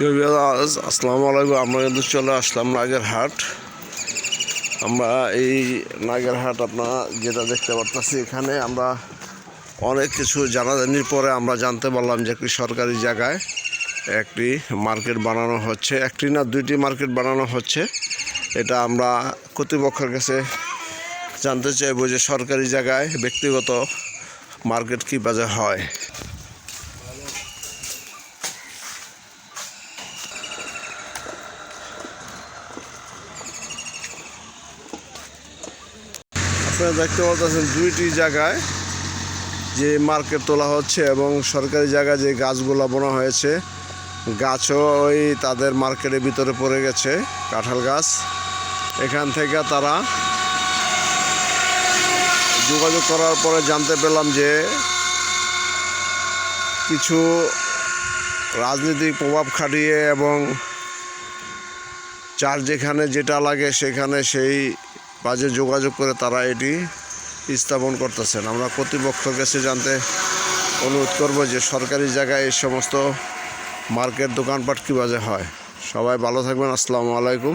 আসসালামু আলাইকুম। আমরা কিন্তু চলে আসলাম নাগেরহাট। আমরা এই নাগেরহাট আপনারা যেটা দেখতে পারতেছি এখানে, আমরা অনেক কিছু জানাজানির পরে আমরা জানতে পারলাম যে একটি সরকারি জায়গায় একটি মার্কেট বানানো হচ্ছে। একটি না দুইটি মার্কেট বানানো হচ্ছে। এটা আমরা কর্তৃপক্ষের কাছে জানতে চাইব যে সরকারি জায়গায় ব্যক্তিগত মার্কেট কী বাজে হয়। আপনারা দেখতে পাচ্ছেন দুইটি জায়গায় যে মার্কেট তোলা হচ্ছে এবং সরকারি জায়গায় যে গাছগুলো বোনা হয়েছে, গাছও ওই তাদের মার্কেটের ভিতরে পড়ে গেছে, কাঁঠাল গাছ। এখান থেকে তারা যোগাযোগ করার পরে জানতে পেলাম যে কিছু রাজনৈতিক প্রভাব খাটিয়ে এবং যার যেখানে যেটা লাগে সেখানে সেই বাজে যোগাযোগ করে তারা এটি স্থাপন করতেছেন। আমরা কর্তৃপক্ষকে কাছে জানতে অনুরোধ করব যে সরকারি জায়গায় এই সমস্ত মার্কেট দোকানপাট কী বাজে হয়। সবাই ভালো থাকবেন। আসসালামু আলাইকুম।